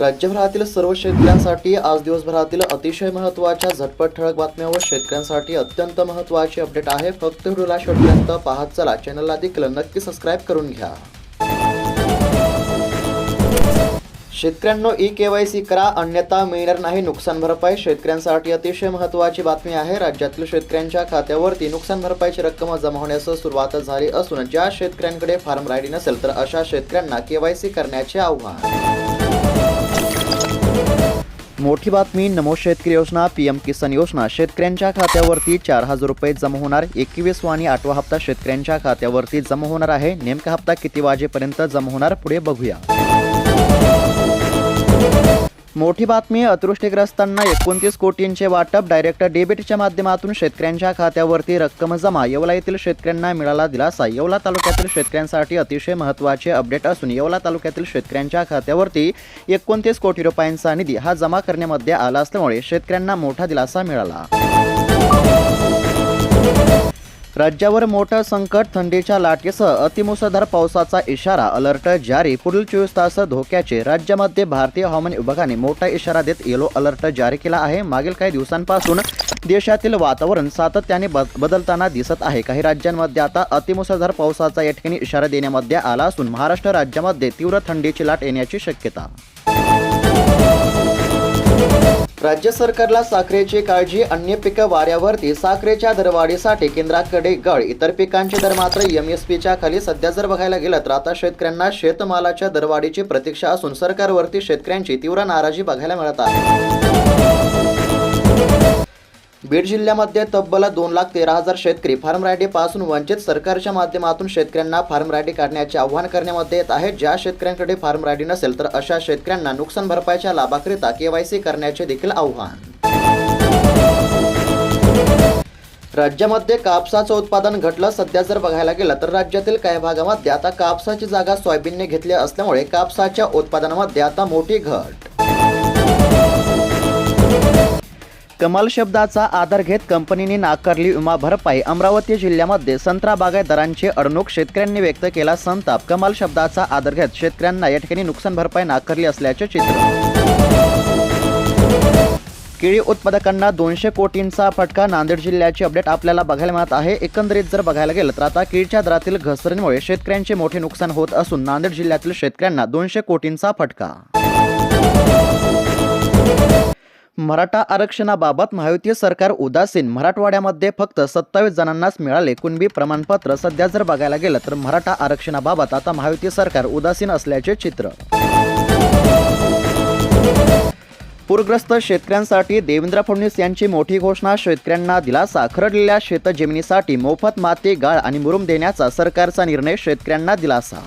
राज्यभरातील सर्व शेतकऱ्यांसाठी आज दिवसभरातील अतिशय महत्त्वाच्या झटपट ठळक बातम्या व शेतकऱ्यांसाठी अत्यंत महत्त्वाची अपडेट आहे. फक्त व्हिडिओला शेवटपर्यंत पाहत चला. चॅनलला देखील नक्की सबस्क्राईब करून घ्या. शेतकऱ्यांनो ई के वाय सी करा. अन्यथा मिळणार नाही नुकसान भरपाई. शेतकऱ्यांसाठी अतिशय महत्त्वाची बातमी आहे. राज्यातील शेतकऱ्यांच्या खात्यावरती नुकसान भरपाईची रक्कम जमा होण्यास सुरुवात झाली असून ज्या शेतकऱ्यांकडे फार्म रायडी नसेल तर अशा शेतकऱ्यांना के वाय सी करण्याचे आव्हान. मोठी बातमी नमो शेतकरी योजना पीएम किसान योजना. शेतकऱ्यांच्या खात्यावरती चार हजार रुपये जमा होणार. एकवीस आणि आठवा हप्ता शेतकऱ्यांच्या खात्यावरती जमा होणार आहे. नेमका हप्ता किती वाजेपर्यंत जमा होणार? पुढे बघूया. मोठी बातमी अतिवृष्टीग्रस्तांना एकोणतीस कोटींचे वाटप डायरेक्ट डेबिटच्या माध्यमातून शेतकऱ्यांच्या खात्यावरती रक्कम जमा येवला येथील शेतकऱ्यांना मिळाला दिलासा येवला तालुक्यातील शेतकऱ्यांसाठी अतिशय महत्त्वाचे अपडेट असून येवला तालुक्यातील शेतकऱ्यांच्या खात्यावरती एकोणतीस कोटी रुपयांचा निधी हा जमा करण्यामध्ये आला असल्यामुळे शेतकऱ्यांना मोठा दिलासा मिळाला. राज्यावर मोठं संकट थंडीच्या लाटेसह अतिमुसळधार पावसाचा इशारा अलर्ट जारी. पुढील चोवीस तास धोक्याचे राज्यामध्ये भारतीय हवामान विभागाने मोठा इशारा देत येलो अलर्ट जारी केला आहे. मागील काही दिवसांपासून देशातील वातावरण सातत्याने बद- बदलताना दिसत आहे. काही राज्यांमध्ये आता अतिमुसळधार पावसाचा या ठिकाणी इशारा देण्यामध्ये आला असून महाराष्ट्र राज्यामध्ये तीव्र थंडीची लाट येण्याची शक्यता. राज्य सरकारला साखरेची काळजी अन्य पिकं वाऱ्यावरती साखरेच्या दरवाढीसाठी केंद्राकडे गळ इतर पिकांचे दर मात्र एम एस पीच्या खाली सध्या जर बघायला गेलं तर आता शेतकऱ्यांना शेतमालाच्या दरवाढीची प्रतीक्षा असून सरकारवरती शेतकऱ्यांची तीव्र नाराजी बघायला मिळत आहे. बीड जिल्ह्यामध्ये तब्बल दोन लाख तेरा हजार शेतकरी फार्म रायडी पासून वंचित सरकारच्या माध्यमातून शेतकऱ्यांना फार्म रायडी काढण्याचे आव्हान करण्यामध्ये येत आहे ज्या शेतकऱ्यांकडे फार्म रायडी नसेल तर अशा शेतकऱ्यांना नुकसान भरपाईच्या लाभाकरिता केवायसी करण्याचे देखील आव्हान. राज्यामध्ये कापसाचं उत्पादन घटलं सध्या जर बघायला गेलं तर राज्यातील काही भागामध्ये आता कापसाची जागा सोयाबीनने घेतली असल्यामुळे कापसाच्या उत्पादनामध्ये आता मोठी घट. कमाल शब्दाचा आधार घेत कंपनीने नाकारली विमा भरपाई. अमरावती जिल्ह्यामध्ये संत्रा बागायतदारांची अडणूक शेतकऱ्यांनी व्यक्त केला संताप. कमाल शब्दाचा आधार घेत शेतकऱ्यांना या ठिकाणी नुकसान भरपाई नाकारली असल्याचे चित्र. केळी उत्पादकांना दोनशे कोटींचा फटका. नांदेड जिल्ह्याची अपडेट आपल्याला बघायला मिळत आहे. एकंदरीत जर बघायला गेलं तर आता केळीच्या दरातील घसरणीमुळे शेतकऱ्यांचे मोठे नुकसान होत असून नांदेड जिल्ह्यातील शेतकऱ्यांना दोनशे कोटींचा फटका. मराठा आरक्षणाबाबत महायुतीय सरकार उदासीन. मराठवाड्यामध्ये फक्त सत्तावीस जणांनाच मिळाले. कुणबी प्रमाणपत्र सध्या जर बघायला गेलं तर मराठा आरक्षणाबाबत आता महायुतीय सरकार उदासीन असल्याचे चित्र. पूरग्रस्त शेतकऱ्यांसाठी देवेंद्र फडणवीस यांची मोठी घोषणा शेतकऱ्यांना दिलासा. खरडलेल्या शेतजमिनीसाठी मोफत माती गाळ आणि मुरुम देण्याचा सरकारचा निर्णय शेतकऱ्यांना दिलासा.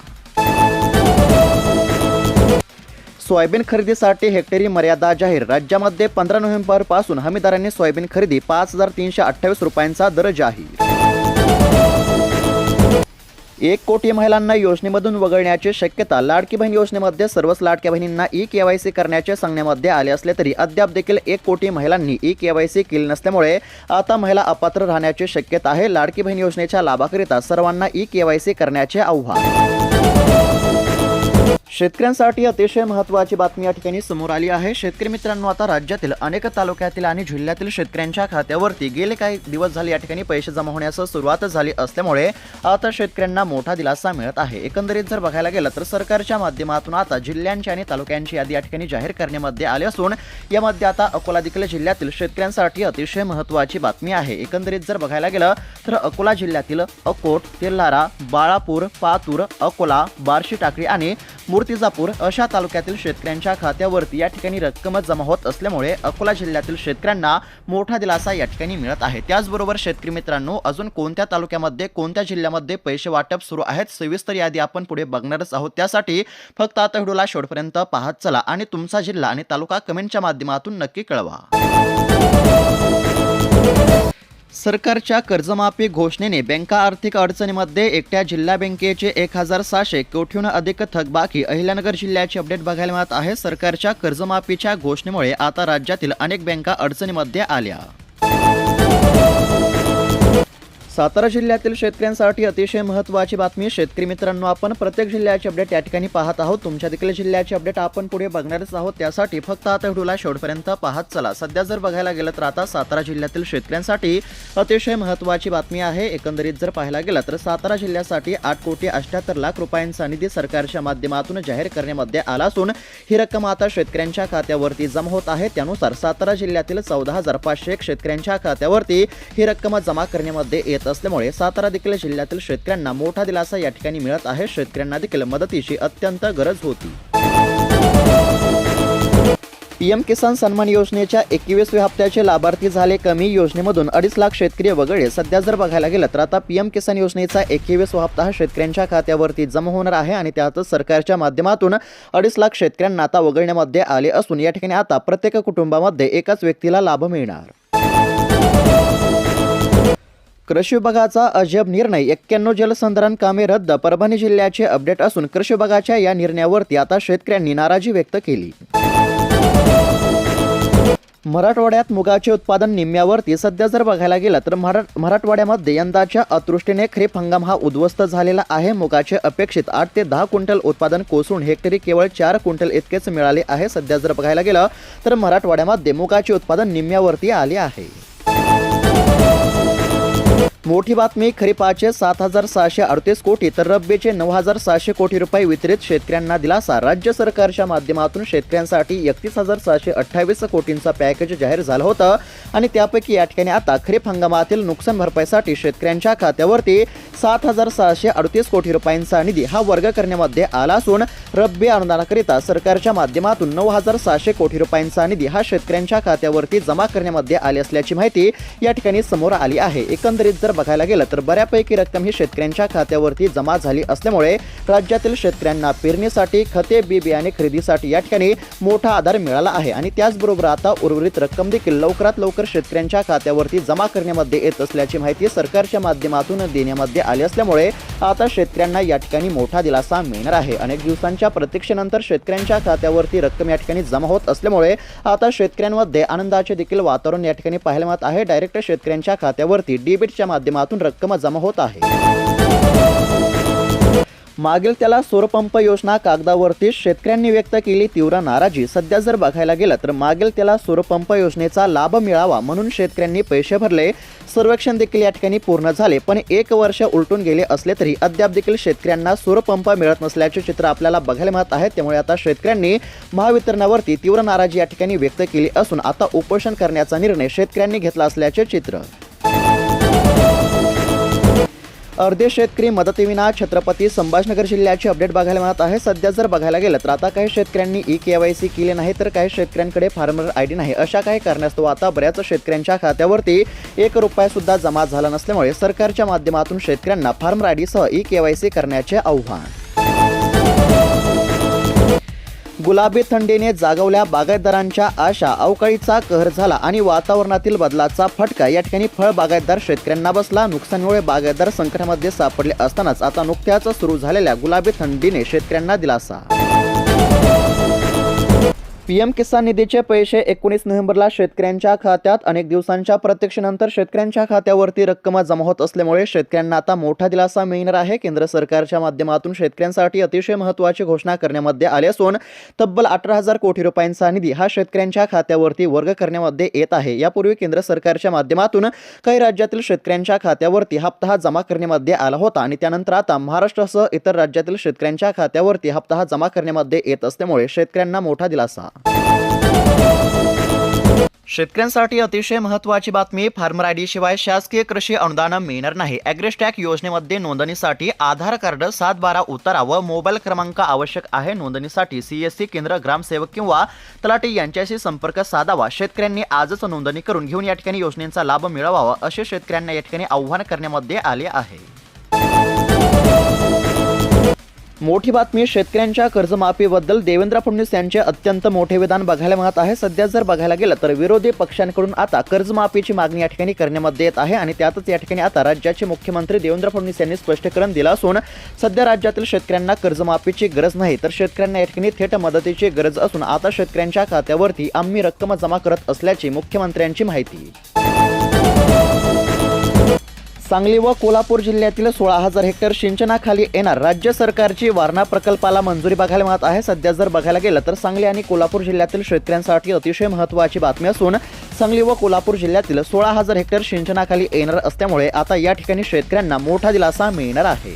सोयाबीन खरेदीसाठी हेक्टरी मर्यादा जाहीर. राज्यामध्ये पंधरा नोव्हेंबरपासून हमीदारांनी सोयाबीन खरेदी पाच हजार तीनशे अठ्ठावीस रुपयांचा दर जाहीर. एक कोटी महिलांना योजनेमधून वगळण्याची शक्यता. लाडकी बहीण योजनेमध्ये सर्वच लाडक्या बहिणींना ई केवायसी करण्याचे सांगण्यामध्ये आले असले तरी अद्याप देखील एक कोटी महिलांनी ई केवायसी केली नसल्यामुळे आता महिला अपात्र राहण्याची शक्यता आहे. लाडकी बहीण योजनेच्या लाभाकरिता सर्वांना ई केवायसी करण्याचे आव्हान. शेतकऱ्यांसाठी अतिशय महत्त्वाची बातमी या ठिकाणी समोर आली आहे. शेतकरी मित्रांनो आता राज्यातील अनेक तालुक्यातील आणि जिल्ह्यातील शेतकऱ्यांच्या खात्यावरती गेले काही दिवस झाले या ठिकाणी पैसे जमा होण्यास सुरुवात झाली असल्यामुळे आता शेतकऱ्यांना मोठा दिलासा मिळत आहे. एकंदरीत जर बघायला गेलं तर सरकारच्या माध्यमातून आता जिल्ह्यांची आणि तालुक्यांची यादी या ठिकाणी जाहीर करण्यामध्ये आली असून यामध्ये आता अकोला देखील जिल्ह्यातील शेतकऱ्यांसाठी अतिशय महत्त्वाची बातमी आहे. एकंदरीत जर बघायला गेलं तर अकोला जिल्ह्यातील अकोट तेल्हारा बाळापूर पातूर अकोला बार्शी टाकळी आणि मूर्तिजापूर अशा तालुक्यातील शेतकऱ्यांच्या खात्यावरती या ठिकाणी रक्कम जमा होत असल्यामुळे अकोला जिल्ह्यातील शेतकऱ्यांना मोठा दिलासा या ठिकाणी मिळत आहे. त्याचबरोबर शेतकरी मित्रांनो अजून कोणत्या तालुक्यामध्ये कोणत्या जिल्ह्यामध्ये पैसे वाटप सुरू आहेत सविस्तर यादी आपण पुढे बघणारच आहोत. त्यासाठी फक्त आता व्हिडिओला शेवटपर्यंत पाहत चला आणि तुमचा जिल्हा आणि तालुका कमेंटच्या माध्यमातून नक्की कळवा. सरकारच्या कर्जमाफी घोषणेने बँका आर्थिक अडचणीमध्ये एकट्या जिल्हा बँकेचे एक हजार सहाशे कोटीहून अधिक थकबाकी अहिल्यानगर जिल्ह्याची अपडेट बघायला मिळत आहे. सरकारच्या कर्जमाफीच्या घोषणेमुळे आता राज्यातील अनेक बँका अडचणीमध्ये आल्या. सातारा जिल्ह्यातील शेतकऱ्यांसाठी अतिशय महत्त्वाची बातमी शेतकरी मित्रांनो आपण प्रत्येक जिल्ह्याचे अपडेट या ठिकाणी पाहत आहोत. तुमच्या देखील जिल्ह्याचे अपडेट आपण पुढे बघणारच आहोत. त्यासाठी फक्त आता व्हिडिओला शेवटपर्यंत पाहत चला. सध्या जर बघायला गेलं तर आता सातारा जिल्ह्यातील शेतकऱ्यांसाठी अतिशय महत्त्वाची बातमी आहे. एकंदरीत जर पाहायला गेलं तर सातारा जिल्ह्यासाठी आठ कोटी अठ्याहत्तर लाख रुपयांचा निधी सरकारच्या माध्यमातून जाहीर करण्यामध्ये आला असून ही रक्कम आता शेतकऱ्यांच्या खात्यावरती जमा होत आहे. त्यानुसार सातारा जिल्ह्यातील चौदा हजार पाचशे शेतकऱ्यांच्या खात्यावरती ही रक्कम जमा करण्यामध्ये येत असल्यामुळे सातारा देखील जिल्ह्यातील शेतकऱ्यांना मोठा दिलासा या ठिकाणी मिळत आहे. शेतकऱ्यांना देखील मदतीची अत्यंत गरज होती. पीएम किसान सन्मान योजनेच्या एकवीसव्या हप्त्याचे लाभार्थी झाले कमी योजनेमधून अडीच लाख शेतकरी वगळले. सध्या जर बघायला गेलं तर आता पीएम किसान योजनेचा एकवीसवा हप्ता हा शेतकऱ्यांच्या खात्यावरती जमा होणार आहे आणि त्यातच सरकारच्या माध्यमातून अडीच लाख शेतकऱ्यांना आता वगळण्यामध्ये आले असून या ठिकाणी आता प्रत्येक कुटुंबामध्ये एकाच व्यक्तीला लाभ मिळणार. कृषी विभागाचा अजब निर्णय एक्क्याण्णव जलसंधारण कामे रद्द परभणी जिल्ह्याचे अपडेट असून कृषी विभागाच्या या निर्णयावरती आता शेतकऱ्यांनी नाराजी व्यक्त केली. मराठवाड्यात मुगाचे उत्पादन निम्म्यावरती सध्या जर बघायला गेलं तर मरा मराठवाड्यामध्ये यंदाच्या अतृष्टीने खरीप हंगाम हा उद्ध्वस्त झालेला आहे. मुगाचे अपेक्षित आठ ते दहा क्विंटल उत्पादन कोसळून हेक्टरी केवळ चार क्विंटल इतकेच मिळाले आहे. सध्या जर बघायला गेलं तर मराठवाड्यामध्ये मुगाचे उत्पादन निम्म्यावरती आले आहे. मोठी बातमी खरीपाचे सात हजार सहाशे अडतीस कोटी तर रब्बीचे नऊ हजार सहाशे कोटी रुपये वितरित शेतकऱ्यांना दिलासा. राज्य सरकारच्या माध्यमातून शेतकऱ्यांसाठी एकतीस हजार सहाशे अठ्ठावीस कोटींचा पॅकेज जाहीर झालं होतं. आणि त्यापैकी या ठिकाणी आता खरीप हंगामातील नुकसान भरपाईसाठी शेतकऱ्यांच्या खात्यावरती सात हजार सहाशे अडतीस कोटी रुपयांचा निधी हा वर्ग करण्यामध्ये आला असून रब्बी अनुदानाकरिता सरकारच्या माध्यमातून नऊ हजार सहाशे कोटी रुपयांचा निधी हा शेतकऱ्यांच्या खात्यावरती जमा करण्यामध्ये आली असल्याची माहिती या ठिकाणी समोर आली आहे. एकंदरीत जर बघायला गेलं तर बऱ्यापैकी रक्कम ही शेतकऱ्यांच्या खात्यावरती जमा झाली असल्यामुळे राज्यातील शेतकऱ्यांना पेरणीसाठी खते बी बियाणे खरेदीसाठी या ठिकाणी मोठा आधार मिळाला आहे. आणि त्याचबरोबर आता उर्वरित रक्कम देखील लवकरात लवकर शेतकऱ्यांच्या खात्यावरती जमा करण्यामध्ये येत असल्याची माहिती सरकारच्या माध्यमातून देण्यामध्ये आली असल्यामुळे आता शेतकऱ्यांना या ठिकाणी मोठा दिलासा मिळणार आहे. अनेक दिवसांच्या प्रतीक्षेनंतर शेतकऱ्यांच्या खात्यावरती रक्कम या ठिकाणी जमा होत असल्यामुळे आता शेतकऱ्यांमध्ये आनंदाचे देखील वातावरण या ठिकाणी पाहायला मिळत आहे. डायरेक्ट शेतकऱ्यांच्या खात्यावरती डेबिटच्या माध्यमातून रक्कम जमा होत आहे. मागील त्याला सौरपंप योजना कागदावरती शेतकऱ्यांनी व्यक्त केली तीव्र नाराजी. सध्या जर बघायला गेलं तर मागील त्याला सौरपंप योजनेचा लाभ मिळावा म्हणून शेतकऱ्यांनी पैसे भरले. सर्वेक्षण देखील या ठिकाणी पूर्ण झाले पण एक वर्ष उलटून गेले असले तरी अद्याप देखील शेतकऱ्यांना सौरपंप मिळत नसल्याचे चित्र आपल्याला बघायला मिळत आहे. त्यामुळे आता शेतकऱ्यांनी महावितरणावरती तीव्र नाराजी या ठिकाणी व्यक्त केली असून आता उपोषण करण्याचा निर्णय शेतकऱ्यांनी घेतला असल्याचे चित्र. अर्धे शेतकरी मदतीविना छत्रपती संभाजनगर जिल्ह्याची अपडेट बघायला मिळत आहे. सध्या जर बघायला गेलं तर आता काही शेतकऱ्यांनी ई के वाय सी केले नाही तर काही शेतकऱ्यांकडे फार्मर आय डी नाही. अशा काही कारणास्तव आता बऱ्याच शेतकऱ्यांच्या खात्यावरती एक रुपया सुद्धा जमा झाला नसल्यामुळे सरकारच्या माध्यमातून शेतकऱ्यांना फार्मर आय डीसह ई के वाय सी करण्याचे आव्हान. गुलाबी थंडीने जागवल्या बागायतदारांच्या आशा. अवकाळीचा कहर झाला आणि वातावरणातील बदलाचा फटका. या ठिकाणी फळ बागायतदार शेतकऱ्यांना बसला. नुकसानीमुळे बागायतदार संकटामध्ये सापडले असतानाच आता नुकत्याच सुरू झालेल्या गुलाबी थंडीने शेतकऱ्यांना दिलासा. पी एम किसान निधीचे पैसे एकोणीस नोव्हेंबरला शेतकऱ्यांच्या खात्यात अनेक दिवसांच्या प्रत्यक्षानंतर शेतकऱ्यांच्या खात्यावरती रक्कम जमा होत असल्यामुळे शेतकऱ्यांना आता मोठा दिलासा मिळणार आहे. केंद्र सरकारच्या माध्यमातून शेतकऱ्यांसाठी अतिशय महत्त्वाची घोषणा करण्यामध्ये आली असून तब्बल अठरा हजार कोटी रुपयांचा निधी हा शेतकऱ्यांच्या खात्यावरती वर्ग करण्यामध्ये येत आहे. यापूर्वी केंद्र सरकारच्या माध्यमातून काही राज्यातील शेतकऱ्यांच्या खात्यावरती हप्ता हा जमा करण्यामध्ये आला होता आणि त्यानंतर आता महाराष्ट्रासह इतर राज्यातील शेतकऱ्यांच्या खात्यावरती हप्ता हा जमा करण्यामध्ये येत असल्यामुळे शेतकऱ्यांना मोठा दिलासा. शेतकऱ्यांसाठी अतिशय महत्त्वाची बातमी फार्मर आय डी शिवाय शासकीय कृषी अनुदान मिळणार नाही. ॲग्रेस्टॅक योजनेमध्ये नोंदणीसाठी आधार कार्ड सात बारा उतारा व मोबाईल क्रमांक आवश्यक आहे नोंदणीसाठी सी एस सी केंद्र ग्रामसेवक किंवा तलाठी यांच्याशी संपर्क साधावा. शेतकऱ्यांनी आजच नोंदणी करून घेऊन या ठिकाणी योजनेचा लाभ मिळवावा असे शेतकऱ्यांना या ठिकाणी आव्हान करण्यामध्ये आले आहे. मोठी बातमी शेतकऱ्यांच्या कर्जमाफीबद्दल देवेंद्र फडणवीस यांचे अत्यंत मोठे विधान बघायला मिळत आहे. सध्या जर बघायला गेलं तर विरोधी पक्षांकडून आता कर्जमाफीची मागणी या ठिकाणी करण्यामध्ये येत आहे आणि त्यातच या ठिकाणी आता राज्याचे मुख्यमंत्री देवेंद्र फडणवीस यांनी स्पष्टीकरण दिलं असून सध्या राज्यातील शेतकऱ्यांना कर्जमाफीची गरज नाही. तर शेतकऱ्यांना या ठिकाणी थेट मदतीची गरज असून आता शेतकऱ्यांच्या खात्यावरती आम्ही रक्कम जमा करत असल्याची मुख्यमंत्र्यांची माहिती. सांगली व कोल्हापूर जिल्ह्यातील सोळा हजार हेक्टर सिंचनाखाली येणार राज्य सरकारची वारणा प्रकल्पाला मंजुरी बघायला मिळत आहे. सध्या जर बघायला गेलं तर सांगली आणि कोल्हापूर जिल्ह्यातील शेतकऱ्यांसाठी अतिशय महत्त्वाची बातमी असून सांगली व कोल्हापूर जिल्ह्यातील सोळा हजार हेक्टर सिंचनाखाली येणार असल्यामुळे आता या ठिकाणी शेतकऱ्यांना मोठा दिलासा मिळणार आहे.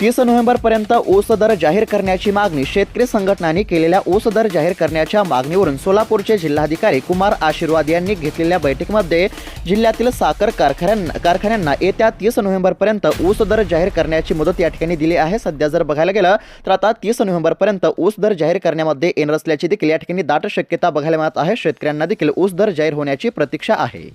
तीस नोव्हेंबरपर्यंत ऊस दर जाहीर करण्याची मागणी शेतकरी संघटनांनी केलेल्या ऊस दर जाहीर करण्याच्या मागणीवरून सोलापूरचे जिल्हाधिकारी कुमार आशीर्वाद यांनी घेतलेल्या बैठकीमध्ये जिल्ह्यातील साखर कारखान्यांना कारखान्यांना येत्या तीस नोव्हेंबरपर्यंत ऊस दर जाहीर करण्याची मुदत या ठिकाणी दिली आहे. सध्या जर बघायला गेलं तर आता तीस नोव्हेंबरपर्यंत ऊस दर जाहीर करण्यामध्ये येणार असल्याची देखील या ठिकाणी दाट शक्यता बघायला मिळत आहे. शेतकऱ्यांना देखील ऊस दर जाहीर होण्याची प्रतीक्षा आहे.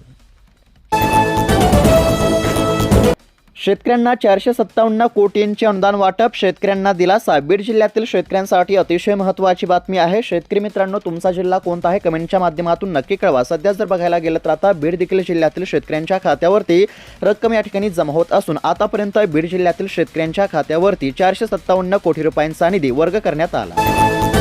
शेतकऱ्यांना चारशे सत्तावन्न कोटींचे अनुदान वाटप शेतकऱ्यांना दिलासा. बीड जिल्ह्यातील शेतकऱ्यांसाठी अतिशय महत्त्वाची बातमी आहे. शेतकरी मित्रांनो तुमचा जिल्हा कोणता आहे? कमेंटच्या माध्यमातून नक्की कळवा. सध्या जर बघायला गेलं तर आता बीड देखील जिल्ह्यातील शेतकऱ्यांच्या खात्यावरती रक्कम या ठिकाणी जमा होत असून आतापर्यंत बीड जिल्ह्यातील शेतकऱ्यांच्या खात्यावरती चारशे सत्तावन्न कोटी रुपयांचा निधी वर्ग करण्यात आला.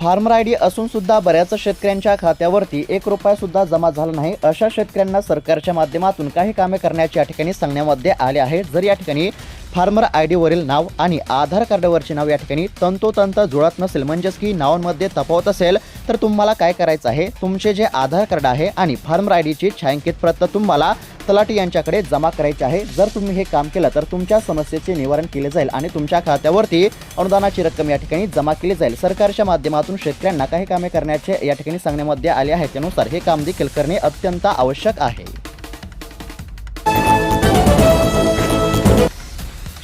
फार्मर आय डी असून सुद्धा बऱ्याच शेतकऱ्यांच्या खात्यावरती एक रुपया सुद्धा जमा झाला नाही. अशा शेतकऱ्यांना सरकारच्या माध्यमातून काही कामे करण्याचे या ठिकाणी सांगण्यामध्ये आले आहे. जर या ठिकाणी फार्मर आय डीवरील नाव आणि आधार कार्डवरचे नाव या ठिकाणी तंतोतंत जुळत नसेल म्हणजेच की नावांमध्ये तफावत असेल तर तुम्हाला काय करायचं आहे? तुमचे जे आधार कार्ड आहे आणि फार्मर आय डीची छायांकित प्रत तुम्हाला तलाठी यांच्याकडे जमा करायचे आहे. जर तुम्ही हे काम केलं तर तुमच्या समस्येचे निवारण केले जाईल आणि तुमच्या खात्यावरती अनुदानाची रक्कम या ठिकाणी जमा केली जाईल. सरकारच्या माध्यमातून शेतकऱ्यांना काही कामे करण्याचे या ठिकाणी सांगण्यामध्ये आले आहे त्यानुसार हे काम देखील करणे अत्यंत आवश्यक आहे.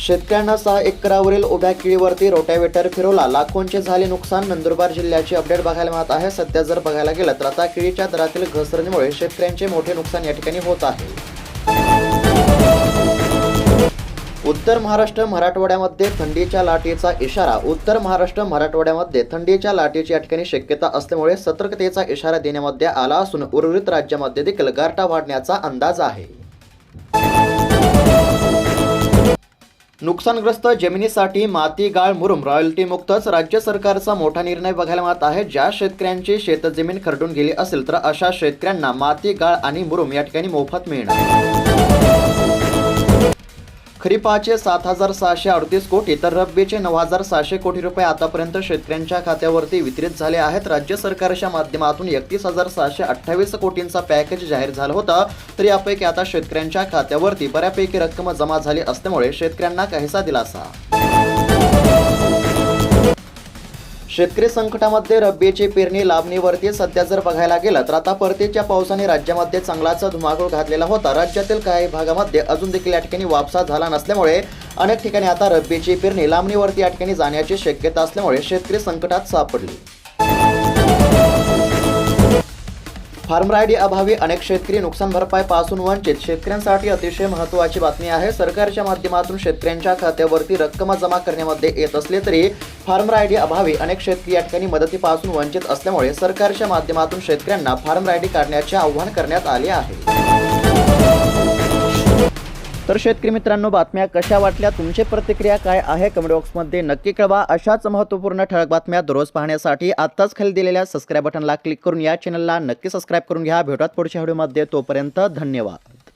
शेतकऱ्यांना सहा एकरावरील उभ्या किळीवरती रोटावेटर फिरवला. लाखोंचे झाले नुकसान. नंदुरबार जिल्ह्याची अपडेट बघायला मिळत आहे. सध्या जर बघायला गेलं तर आता किळीच्या दरातील घसरणीमुळे शेतकऱ्यांचे मोठे नुकसान या ठिकाणी होत आहे. उत्तर महाराष्ट्र मराठवाड्यामध्ये थंडीच्या लाटेचा इशारा. उत्तर महाराष्ट्र मराठवाड्यामध्ये थंडीच्या लाटेची या ठिकाणी शक्यता असल्यामुळे सतर्कतेचा इशारा देण्यामध्ये आला असून उर्वरित राज्यामध्ये देखील गारठा वाढण्याचा अंदाज आहे. नुकसानग्रस्त जमिनीसाठी माती गाळ मुरुम रॉयल्टी मुक्तच राज्य सरकारचा मोठा निर्णय बघायला मिळत आहे. ज्या शेतकऱ्यांची शेतजमीन खरडून गेली असेल तर अशा शेतकऱ्यांना माती गाळ आणि मुरुम या ठिकाणी मोफत मिळणार. खरीपाचे सात हजार सहाशे अडतीस कोटी तर रब्बीचे नऊ हजार सहाशे कोटी रुपये आतापर्यंत शेतकऱ्यांच्या खात्यावरती वितरित झाले आहेत. राज्य सरकारच्या माध्यमातून एकतीस हजार सहाशे अठ्ठावीस कोटींचा पॅकेज जाहीर झाला होता. तर यापैकी आता शेतकऱ्यांच्या खात्यावरती बऱ्यापैकी रक्कम जमा झाली असल्यामुळे शेतकऱ्यांना काहीसा दिलासा. शेतकरी संकटामध्ये रब्बीची पेरणी लाभणीवरती सध्या जर बघायला गेलं तर आता परतीच्या पावसाने राज्यामध्ये चांगलाच धुमाकूळ घातलेला होता. राज्यातील काही भागामध्ये अजून देखील या ठिकाणी वापसा झाला नसल्यामुळे अनेक ठिकाणी आता रब्बीची पेरणी लांबणीवरती या ठिकाणी जाण्याची शक्यता असल्यामुळे शेतकरी संकटात सापडली. फार्मर रायडी अभावी अनेक शेतकरी नुकसान भरपाई पासून वंचित. शेतकऱ्यांसाठी अतिशय महत्त्वाची बातमी आहे. सरकारच्या माध्यमातून शेतकऱ्यांच्या खात्यावरती रक्कम जमा करण्यामध्ये येत असले तरी फार्मर रायडी अभावी अनेक शेतकरी या ठिकाणी मदतीपासून वंचित असल्यामुळे सरकारच्या माध्यमातून शेतकऱ्यांना फार्मर रायडी काढण्याचे आवाहन करण्यात आले आहे. तर शेतकरी मित्रांनो बातम्या कशा वाटल्या? तुमची प्रतिक्रिया काय आहे? कमेंट बॉक्समध्ये नक्की कळवा. अशाच महत्त्वपूर्ण ठळक बातम्या दररोज पाहण्यासाठी आत्ताच खाली दिलेल्या सबस्क्राईब बटनला क्लिक करून या चॅनलला नक्की सबस्क्राईब करून घ्या. भेटत पुढच्या व्हिडिओमध्ये तोपर्यंत धन्यवाद.